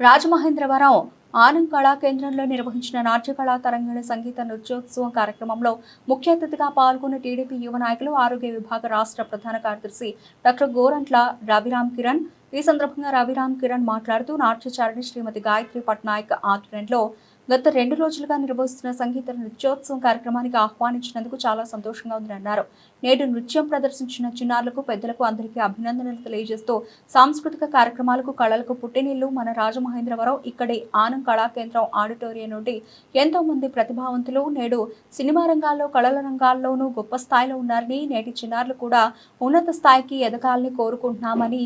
రాజమహేంద్రవరం ఆనంద్ కళా కేంద్రంలో నిర్వహించిన నాట్య కళా తరంగిణ సంగీత నృత్యోత్సవం కార్యక్రమంలో ముఖ్య అతిథిగా పాల్గొన్న టీడీపీ యువ నాయకులు ఆరోగ్య విభాగ రాష్ట్ర ప్రధాన కార్యదర్శి డాక్టర్ గోరంట్ల రవిరామ్ కిరణ్. ఈ సందర్భంగా రవిరామ్ కిరణ్ మాట్లాడుతూ నాట్యచారిణి శ్రీమతి గాయత్రి పట్నాయక్ ఆధ్వర్యంలో గత రెండు రోజులుగా నిర్వహిస్తున్న సంగీత నృత్యోత్సవం కార్యక్రమానికి ఆహ్వానించినందుకు చాలా సంతోషంగా ఉందని అన్నారు. నేడు నృత్యం ప్రదర్శించిన చిన్నారులకు పెద్దలకు అందరికీ అభినందనలు తెలియజేస్తూ సాంస్కృతిక కార్యక్రమాలకు కళలకు పుట్టినిల్లు మన రాజమహేంద్రవరం ఇక్కడి ఆనంద్ కళా కేంద్రం ఆడిటోరియం నుండి ఎంతో మంది ప్రతిభావంతులు నేడు సినిమా రంగాల్లో కళల రంగాల్లోనూ గొప్ప స్థాయిలో ఉన్నారని నేటి చిన్నారులు కూడా ఉన్నత స్థాయికి ఎదగాలని కోరుకుంటున్నామని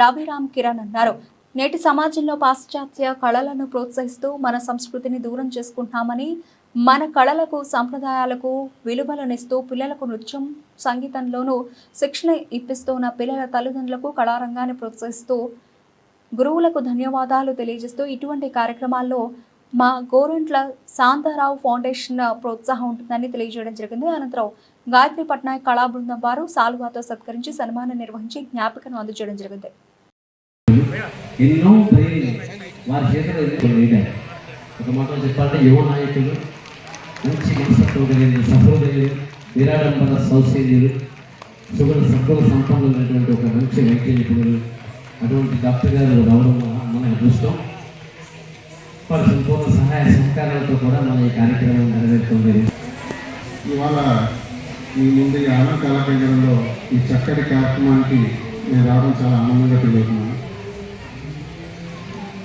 రవిరామ్ కిరణ్ అన్నారు. నేటి సమాజంలో పాశ్చాత్య కళలను ప్రోత్సహిస్తూ మన సంస్కృతిని దూరం చేసుకుంటున్నామని మన కళలకు సంప్రదాయాలకు విలువలనిస్తూ పిల్లలకు నృత్యం సంగీతంలోనూ శిక్షణ ఇప్పిస్తున్న పిల్లల తల్లిదండ్రులకు కళారంగాన్ని ప్రోత్సహిస్తూ గురువులకు ధన్యవాదాలు తెలియజేస్తూ ఇటువంటి కార్యక్రమాల్లో మా గోరంట్ల శాంతారావు ఫౌండేషన్ ప్రోత్సాహం ఉంటుందని తెలియజేయడం జరిగింది. అనంతరం గాయత్రి పట్నాయక్ కళా బృందం వారు సాల్వాతో సత్కరించి సన్మానం నిర్వహించి జ్ఞాపికను అందజేయడం జరిగింది. ఎన్నో ప్రయోజనం వారి చేతిలో ఎన్నో ఒక మాట చెప్పాలంటే యువ నాయకులు మంచి మనస్తత్వం కలిగిన సహోదరులు నిరాడంబర సౌశల్యులు సుగుణ సద్గుణ సంపన్నులైనటువంటి ఒక మంచి వైద్య నిపుణులు అటువంటి డాక్టర్ గారు రావడం మన అదృష్టం. వారి సంపూర్ణ సహాయ సహకారాలతో కూడా మన ఈ కార్యక్రమం నెరవేరుతుంది. ఇవాళ ఈ ముందు ఈ ఆనంద కళా కేంద్రంలో ఈ చక్కటి కార్యక్రమానికి నేను రావడం చాలా ఆనందంగా తెలియజేస్తున్నాను.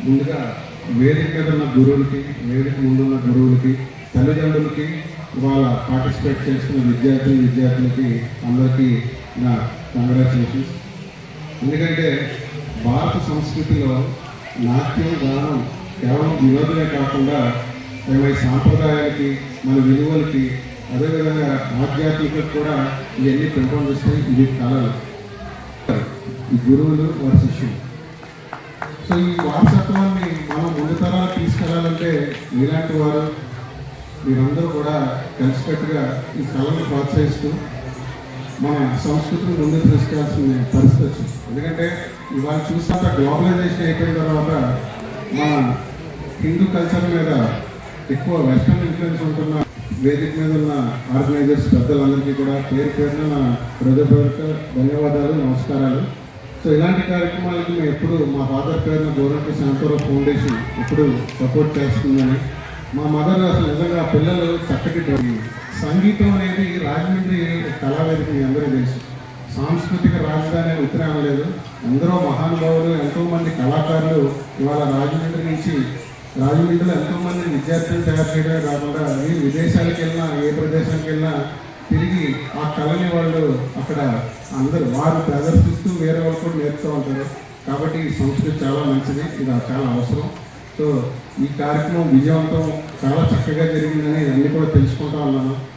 ముందుగా వేదిక మీద ఉన్న గురువులకి వేదిక ముందున్న గురువులకి తల్లిదండ్రులకి వాళ్ళ పార్టిసిపేట్ చేస్తున్న విద్యార్థులు విద్యార్థులకి అందరికీ నా కంగ్రాచులేషన్స్ ఎందుకంటే భారత సంస్కృతిలో నాట్యం గానం కేవలం వినోదమే కాకుండా మన సాంప్రదాయాలకి మన విలువలకి అదేవిధంగా ఆధ్యాత్మికత కూడా ఇవన్నీ పెంపొందిస్తాయి. ఇవి కళలు. ఈ గురువులు వారి శిష్యులు. సో ఈ వారసత్వాన్ని మనం ముందు తరాలకు తీసుకెళ్ళాలంటే మీలాంటి వారు మీరందరూ కూడా కలిసికట్టుగా ఈ కళను ప్రోత్సహిస్తూ మన సంస్కృతిని ముందు తీసుకెళ్ళాల్సిన పరిస్థితి వచ్చింది. ఎందుకంటే ఇవాళ చూసాక గ్లోబలైజేషన్ అయిపోయిన తర్వాత మన హిందూ కల్చర్ మీద ఎక్కువ వెస్ట్రన్ ఇన్ఫ్లుయెన్స్ ఉంటున్న వేదిక మీద ఉన్న ఆర్గనైజర్స్ పెద్దలందరికీ కూడా పేరు పేరున నా హృదయపూర్వక ధన్యవాదాలు నమస్కారాలు. సో ఇలాంటి కార్యక్రమాలకి మేము ఎప్పుడు మా ఫాదర్ పేరున గోరంటి శాంతరావు ఫౌండేషన్ ఎప్పుడు సపోర్ట్ చేస్తుందని. మా మదర్ అసలు నిజంగా పిల్లలు చక్కటి సంగీతం అనేది రాజమండ్రి కళావేదిక మీ అందరూ తెలుసు. సాంస్కృతిక రాజధాని అని లేదు. ఎందరో మహానుభావులు ఎంతోమంది కళాకారులు ఇవాళ రాజమండ్రి నుంచి రాజమండ్రిలో ఎంతోమంది విద్యార్థులు తయారు చేయడమే కాకుండా వీళ్ళు విదేశాలకు వెళ్ళినా ఏ ప్రదేశానికి వెళ్ళినా ఆ కళని వాళ్ళు అక్కడ అందరూ వారు ప్రదర్శిస్తూ వేరే వాళ్ళు కూడా నేర్పుతూ ఉంటారు. కాబట్టి ఈ సంస్కృతి చాలా మంచిది. ఇది చాలా అవసరం. సో ఈ కార్యక్రమం విజయవంతం చాలా చక్కగా జరిగిందని అన్ని కూడా తెలుసుకుంటా ఉన్నాను.